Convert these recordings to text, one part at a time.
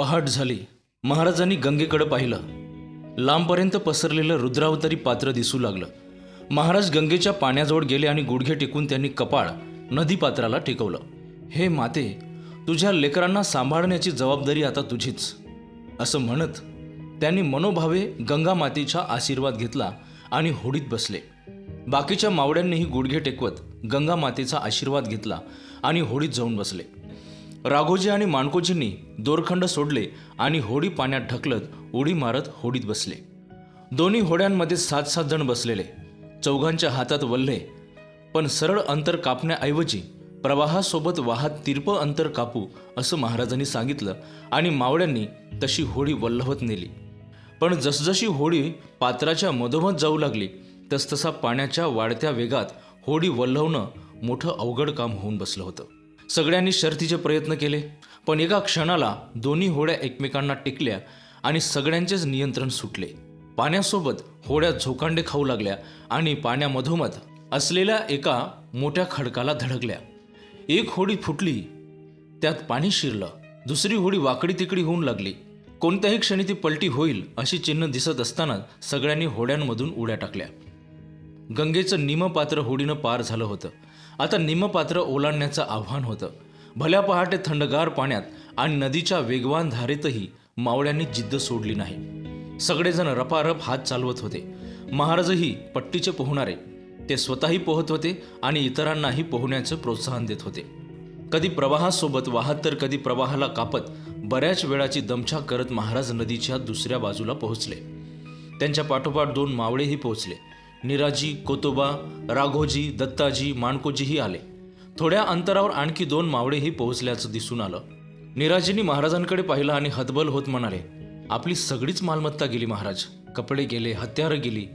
पहाट झाली. महाराजांनी गंगेकडे पाहिलं. लांबपर्यंत पसरलेलं रुद्रावतारी पात्र दिसू लागलं. महाराज गंगेच्या पाण्याजवळ गेले आणि गुडघे टेकून त्यांनी कपाळ नदीपात्राला टेकवलं. हे माते तुझ्या लेकरांना सांभाळण्याची जबाबदारी आता तुझीच असं म्हणत त्यांनी मनोभावे गंगा मातेचा आशीर्वाद घेतला आणि होडीत बसले. बाकीच्या मावड्यांनीही गुडघे टेकवत गंगा मातेचा आशीर्वाद घेतला आणि होडीत जाऊन बसले. राघोजी आणि माणकोजींनी दोरखंड सोडले आणि होडी पाण्यात ढकलत उडी मारत होडीत बसले. दोन्ही होड्यांमध्ये सात सात जण बसलेले. चौघांच्या हातात वल्हे. पण सरळ अंतर कापण्याऐवजी प्रवाहासोबत वाहत तिरपं अंतर कापू असं महाराजांनी सांगितलं आणि मावळ्यांनी तशी होडी वल्हवत नेली. पण जसजशी होडी पात्राच्या मधोमध जाऊ लागली तसतसा पाण्याच्या वाढत्या वेगात होडी वल्हवणं मोठं अवघड काम होऊन बसलं होतं. सगळ्यांनी शर्थीचे प्रयत्न केले. पण एका क्षणाला दोन्ही होड्या एकमेकांना टेकल्या आणि सगळ्यांचेच नियंत्रण सुटले. पाण्यासोबत होड्या झोकांडे खाऊ लागल्या आणि पाण्यामधोमध असलेल्या एका मोठ्या खडकाला धडकल्या. एक होडी फुटली त्यात पाणी शिरलं. दुसरी होडी वाकडी तिकडी होऊन लागली. कोणत्याही क्षणी ती पलटी होईल अशी चिन्ह दिसत असताना सगळ्यांनी होड्यांमधून उड्या टाकल्या. गंगेचं निमपात्र होडीनं पार झालं होतं. आता निमपात्र ओलांडण्याचं आव्हान होतं. भल्या पहाटे थंडगार पाण्यात आणि नदीच्या वेगवान धारेतही मावळ्यांनी जिद्द सोडली नाही. सगळेजण रपारप हात चालवत होते. महाराजही पट्टीचे पोहणारे. ते स्वतःही पोहत होते आणि इतरांनाही पोहण्याचं प्रोत्साहन देत होते. कधी प्रवाहासोबत वाहत तर कधी प्रवाहाला कापत बऱ्याच वेळाची दमछाक करत महाराज नदीच्या दुसऱ्या बाजूला पोहोचले. त्यांच्या पाठोपाठ दोन मावळेही पोहोचले. निराजी कोतोबा राघोजी दत्ताजी माणकोजीही आले. थोड्या अंतरावर आणखी दोन मावळेही पोहोचल्याचं दिसून आलं. निराजींनी महाराजांकडे पाहिलं आणि हतबल होत म्हणाले आपली सगळीच मालमत्ता गेली महाराज. कपडे गेले हत्यारं गेली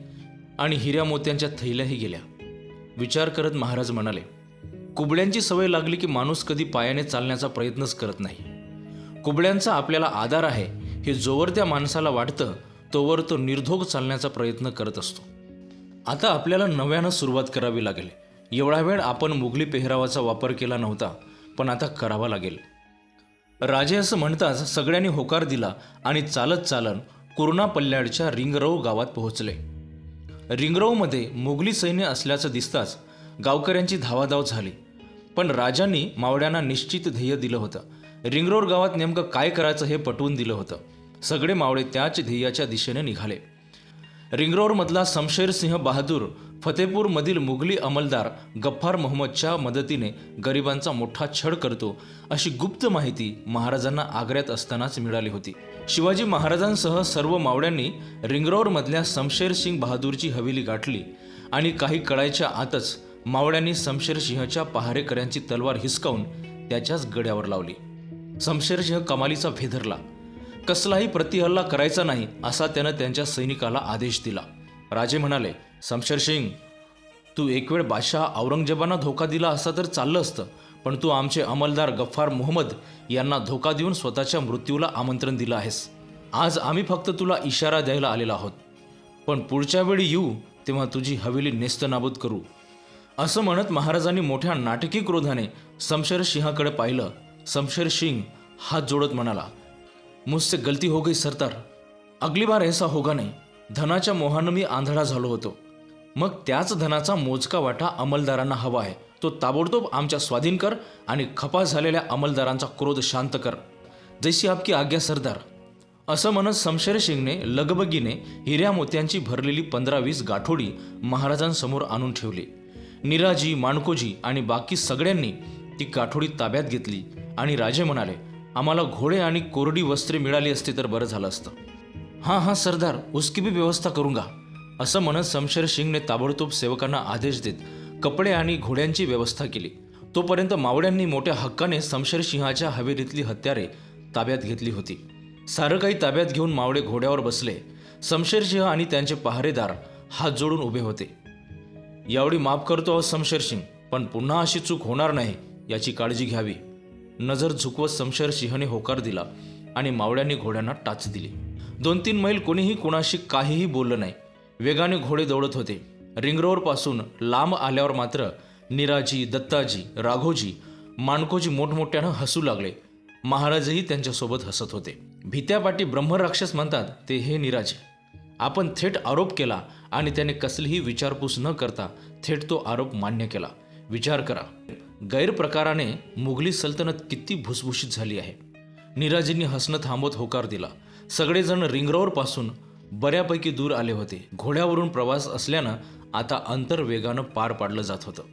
आणि हिऱ्या मोत्यांच्या थैल्याही गेल्या. विचार करत महाराज म्हणाले कुबड्यांची सवय लागली की माणूस कधी पायाने चालण्याचा प्रयत्नच करत नाही. कुबड्यांचा आपल्याला आधार आहे. हे जोवर त्या माणसाला वाटतं तोवर तो निर्धोग चालण्याचा प्रयत्न करत असतो. आता आपल्याला नव्यानं सुरुवात करावी लागेल. एवढा वेळ आपण मुघली पेहरावाचा वापर केला नव्हता पण आता करावा लागेल. राजे असं म्हणताच सगळ्यांनी होकार दिला आणि चालत चालन कुर्णा पल्ल्याडच्या रिंगरव गावात पोहोचले. रिंगरवमध्ये मुघली सैन्य असल्याचं दिसताच गावकऱ्यांची धावाधाव झाली. पण राजांनी मावड्यांना निश्चित ध्येय दिलं होतं. रिंगरोड गावात नेमकं काय करायचं हे पटवून दिलं होतं. सगळे मावळे त्याच ध्येयाच्या दिशेने निघाले. रिंगरोडमधला समशेर सिंह बहादूर फतेपूरमधील मुघली अंमलदार गफ्फार मोहम्मदच्या मदतीने गरिबांचा मोठा छळ करतो अशी गुप्त माहिती महाराजांना आग्र्यात असतानाच मिळाली होती. शिवाजी महाराजांसह सर्व मावळ्यांनी रिंगरोडमधल्या समशेर सिंग बहादूरची हवेली गाठली आणि काही कळायच्या आतच मावळ्यांनी समशेर सिंहच्या पहारेकऱ्यांची तलवार हिसकावून त्याच्याच गड्यावर लावली. समशेर सिंह कमालीचा फेधरला कसलाही प्रतिहल्ला करायचा नाही असा त्यानं त्यांच्या सैनिकाला आदेश दिला. राजे म्हणाले समशेर सिंग तू एक वेळ बादशाह औरंगजेबांना धोका दिला असता तर चाललं असतं पण तू आमचे अंमलदार गफ्फार मोहम्मद यांना धोका देऊन स्वतःच्या मृत्यूला आमंत्रण दिलं आहेस. आज आम्ही फक्त तुला इशारा द्यायला आलेलो आहोत. पण पुढच्या वेळी येऊ तेव्हा तुझी हवेली नेस्तनाबूद करू. असं म्हणत महाराजांनी मोठ्या नाटकी क्रोधाने समशेर सिंहाकडे पाहिलं. समशेर सिंग हात जोडत म्हणाला मुझसे गलती हो गई सरदार। अगली बार ऐसा होगा नाही। धनाच्या मोहानं मी आंधळा झालो होतो। मग त्याच धनाचा मोजका वाटा अंमलदारांना हवा आहे. तो ताबडतोब आमच्या स्वाधीन कर आणि खपा झालेल्या अंमलदारांचा क्रोध शांत कर. जैसी आपकी आज्ञा सरदार। असं म्हणत समशेर सिंगने लगबगीने हिऱ्या मोत्यांची भरलेली पंधरा वीस गाठोडी महाराजांसमोर आणून ठेवली. निराजी माणकोजी आणि बाकी सगळ्यांनी ती गाठोडी ताब्यात घेतली आणि राजे म्हणाले आम्हाला घोडे आणि कोरडी वस्त्रे मिळाली असती तर बरं झालं असतं. हां हां सरदार उसकी भी व्यवस्था करूंगा असं म्हणत समशेर सिंगने ताबडतोब सेवकांना आदेश देत कपडे आणि घोड्यांची व्यवस्था केली. तोपर्यंत मावळ्यांनी मोठ्या हक्काने समशेर सिंहाच्या हवेलीतली हत्यारे ताब्यात घेतली होती. सारं काही ताब्यात घेऊन मावळे घोड्यावर बसले. समशेर सिंह आणि त्यांचे पहारेदार हात जोडून उभे होते. यावेळी माफ करतो समशेर सिंग पण पुन्हा अशी चूक होणार नाही याची काळजी घ्यावी. नजर झुकवत समशेर सिंहने होकार दिला आणि मावळ्याने घोड्यांना टाच दिली. दोन तीन मैल कोणीही कुणाशी काहीही बोललं नाही. वेगाने घोडे दौडत होते. रिंगरोडपासून लांब आल्यावर मात्र निराजी दत्ताजी राघोजी माणकोजी मोठमोठ्यानं हसू लागले. महाराजही त्यांच्यासोबत हसत होते. भित्यापाटी ब्रह्मराक्षस म्हणतात ते हे निराजी. आपण थेट आरोप केला आणि त्याने कसलीही विचारपूस न करता थेट तो आरोप मान्य केला. विचार करा. गैरप्रकाराने मुघली सल्तनत किती भुसभुशीत झाली आहे. निराजींनी हसणं थांबत होकार दिला. सगळेजण रिंगरोवरपासून बऱ्यापैकी दूर आले होते. घोड्यावरून प्रवास असल्यानं आता अंतर वेगानं पार पाडलं जात होतं.